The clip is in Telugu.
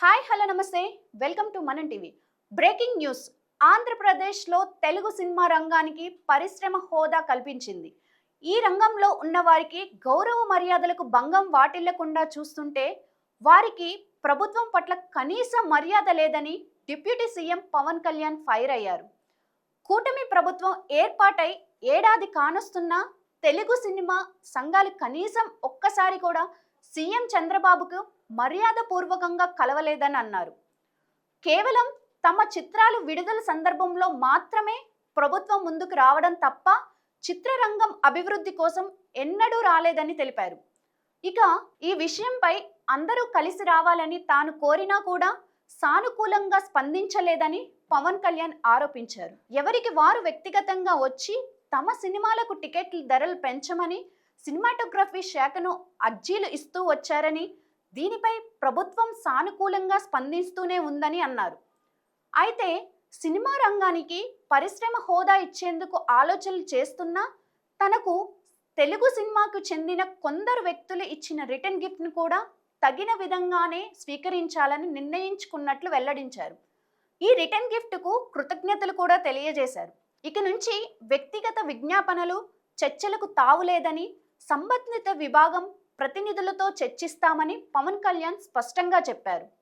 హాయ్ హలో నమస్తే. Welcome to Manam TV. Breaking news. ఆంధ్రప్రదేశ్లో తెలుగు సినిమా రంగానికి పరిశ్రమ హోదా కల్పించింది. ఈ రంగంలో ఉన్నవారికి గౌరవ మర్యాదలకు భంగం వాటిల్లకుండా చూస్తుంటే వారికి ప్రభుత్వం పట్ల కనీస మర్యాద లేదని deputy CM Pawan Kalyan fire అయ్యారు. కూటమి ప్రభుత్వం ఏర్పాటై ఏడాది కానొస్తున్నా తెలుగు సినిమా సంఘాలు కనీసం ఒక్కసారి కూడా సీఎం చంద్రబాబుకు మర్యాద పూర్వకంగా కలవలేదని అన్నారు. కేవలం తమ చిత్రాలు విడుదల సందర్భంలో మాత్రమే ప్రభుత్వం ముందుకు రావడం తప్ప చిత్రరంగం అభివృద్ధి కోసం ఎన్నడూ రాలేదని తెలిపారు. ఇక ఈ విషయంపై అందరూ కలిసి రావాలని తాను కోరినా కూడా సానుకూలంగా స్పందించలేదని పవన్ కళ్యాణ్ ఆరోపించారు. ఎవరికి వారు వ్యక్తిగతంగా వచ్చి తమ సినిమాలకు టికెట్ల ధరలు పెంచమని సినిమాటోగ్రఫీ శాఖను అర్జీలు ఇస్తూ వచ్చారని దీనిపై ప్రభుత్వం సానుకూలంగా స్పందిస్తూనే ఉందని అన్నారు. అయితే సినిమా రంగానికి పరిశ్రమ హోదా ఇచ్చేందుకు ఆలోచనలు చేస్తున్నా తనకు తెలుగు సినిమాకు చెందిన కొందరు వ్యక్తులు ఇచ్చిన రిటర్న్ గిఫ్ట్ను కూడా తగిన విధంగానే స్వీకరించాలని నిర్ణయించుకున్నట్లు వెల్లడించారు. ఈ రిటర్న్ గిఫ్ట్కు కృతజ్ఞతలు కూడా తెలియజేశారు. ఇక నుంచి వ్యక్తిగత విజ్ఞాపనలు చర్చలకు తావులేదని సంబంధిత విభాగం ప్రతినిధులతో చర్చిస్తామని పవన్ కళ్యాణ్ స్పష్టంగా చెప్పారు.